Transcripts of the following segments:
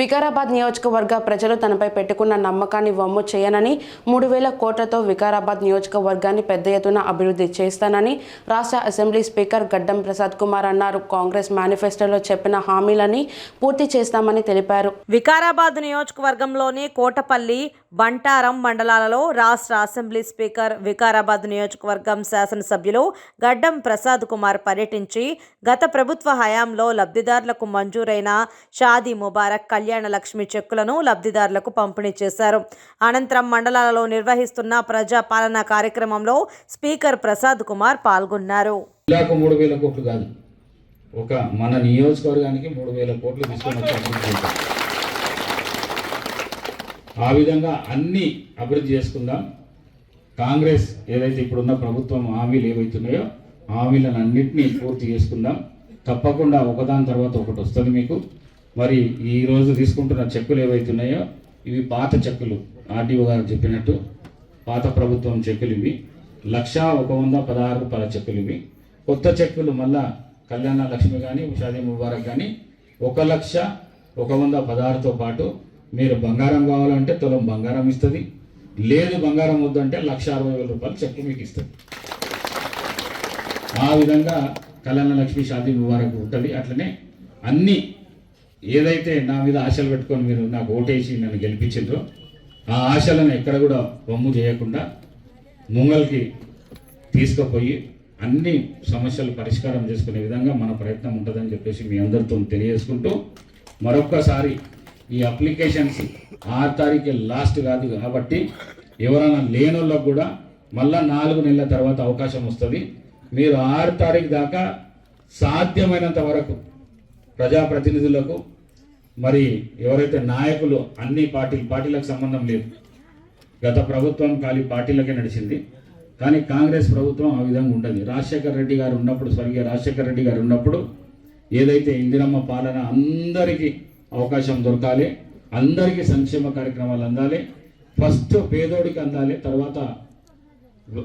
వికారాబాద్ నియోజకవర్గ ప్రజలు తనపై పెట్టుకున్న నమ్మకాన్ని వమ్ము చేయనని మూడు వేల కోట్లతో వికారాబాద్ నియోజకవర్గాన్ని పెద్ద ఎత్తున అభివృద్ధి చేస్తానని రాష్ట్ర అసెంబ్లీ స్పీకర్ గడ్డం ప్రసాద్ కుమార్ అన్నారు. కాంగ్రెస్ మేనిఫెస్టోలో చెప్పిన హామీలని పూర్తి చేస్తామని తెలిపారు. వికారాబాద్ నియోజకవర్గంలోని కోటపల్లి బంటారం మండలాలలో రాష్ట్ర అసెంబ్లీ స్పీకర్ వికారాబాద్ నియోజకవర్గం శాసనసభ్యులు గడ్డం ప్రసాద్ కుమార్ పర్యటించి గత ప్రభుత్వ హయాంలో లబ్ధిదారులకు మంజూరైన షాదీ ముబారక్ కళ్యాణ లక్ష్మి చెక్కులను లబ్ధిదారులకు పంపిణీ చేశారు. అనంతరం మండలాలలో నిర్వహిస్తున్న ప్రజాపాలన కార్యక్రమంలో స్పీకర్ ప్రసాద్ కుమార్ పాల్గొన్నారు. మూడు వేల కోట్లు కాదు. ఒక మన నియోజకవర్గానికి మూడు వేల కోట్లు తీసుకొని ఆ విధంగా అన్ని అభివృద్ధి చేసుకుందాం. కాంగ్రెస్ ఏదైతే ఇప్పుడున్న ప్రభుత్వం హామీలు ఏవైతున్నాయో హామీలను అన్నింటినీ పూర్తి చేసుకుందాం. తప్పకుండా ఒకదాని తర్వాత ఒకటి వస్తుంది మీకు. మరి ఈరోజు తీసుకుంటున్న చెక్కులు ఏవైతున్నాయో ఇవి పాత చెక్కులు ఆర్డీఓ గారు చెప్పినట్టు. పాత ప్రభుత్వం చెక్కులు ఇవి. లక్ష ఒక వంద పదహారు రూపాయల చెక్కులు ఇవి. కొత్త చెక్కులు మళ్ళా కళ్యాణ లక్ష్మి కానీ షాదీ ముబారక్ కానీ ఒక లక్ష ఒక వంద పదహారుతో పాటు మీరు బంగారం కావాలంటే తులం బంగారం ఇస్తుంది లేదు బంగారం వద్దంటే లక్ష అరవై వేల రూపాయలు చెక్కు మీకు ఇస్తుంది. ఆ విధంగా కళ్యాణ లక్ష్మి షాదీ ముబారక్ ఉంటుంది అట్లనే అన్ని ఏదైతే నా మీద ఆశలు పెట్టుకొని మీరు నాకు ఓటేసి నన్ను గెలిపించిండ్రో ఆ ఆశలను ఎక్కడ కూడా బొమ్ము చేయకుండా ముంగల్కి తీసుకుపోయి అన్ని సమస్యలు పరిష్కారం చేసుకునే విధంగా మన ప్రయత్నం ఉంటుందని చెప్పేసి మీ అందరితో తెలియజేసుకుంటూ మరొక్కసారి ఈ అప్లికేషన్స్ ఆరు తారీఖు లాస్ట్ కాదు కాబట్టి ఎవరైనా లేనోళ్ళకు కూడా మళ్ళా నాలుగు నెలల తర్వాత అవకాశం వస్తుంది. మీరు ఆరు తారీఖు దాకా సాధ్యమైనంత వరకు ప్రజాప్రతినిధులకు మరి ఎవరైతే నాయకులు అన్ని పార్టీ పార్టీలకు సంబంధం లేదు. గత ప్రభుత్వం ఖాళీ పార్టీలకే నడిచింది. కానీ కాంగ్రెస్ ప్రభుత్వం ఆ విధంగా ఉండదు. రాజశేఖర్ రెడ్డి గారు ఉన్నప్పుడు స్వర్గీయ రాజశేఖర్ రెడ్డి గారు ఉన్నప్పుడు ఏదైతే ఇందిరమ్మ పాలన అందరికీ అవకాశం దొరకాలి. అందరికీ సంక్షేమ కార్యక్రమాలు అందాలి. ఫస్ట్ పేదోడికి అందాలి తర్వాత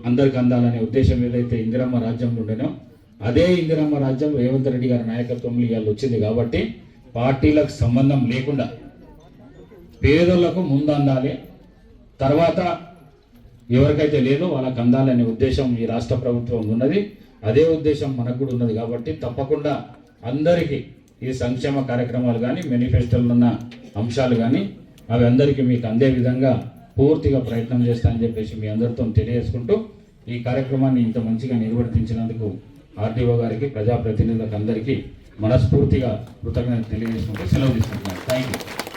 అందరికి అందాలనే ఉద్దేశం ఏదైతే ఇందిరమ్మ రాజ్యంలో ఉండేనో అదే ఇందిరమ్మ రాజ్యం రేవంత్ రెడ్డి గారి నాయకత్వంలో ఇవాళ వచ్చింది కాబట్టి పార్టీలకు సంబంధం లేకుండా పేదోళ్ళకు ముందు అందాలి. తర్వాత ఎవరికైతే లేదో వాళ్ళకి అందాలనే ఉద్దేశం ఈ రాష్ట్ర ప్రభుత్వం ఉన్నది. అదే ఉద్దేశం మనకు కూడా ఉన్నది కాబట్టి తప్పకుండా అందరికీ ఈ సంక్షేమ కార్యక్రమాలు కానీ మేనిఫెస్టోలో ఉన్న అంశాలు కానీ అవి అందరికీ మీకు అందే విధంగా పూర్తిగా ప్రయత్నం చేస్తానని చెప్పేసి మీ అందరితో తెలియజేసుకుంటూ ఈ కార్యక్రమాన్ని ఇంత మంచిగా నిర్వర్తించినందుకు ఆర్డీఓ గారికి ప్రజాప్రతినిధులకు అందరికీ మనస్ఫూర్తిగా కృతజ్ఞత తెలియజేసుకుంటూ సెలవు తీసుకుంటున్నాను. Thank you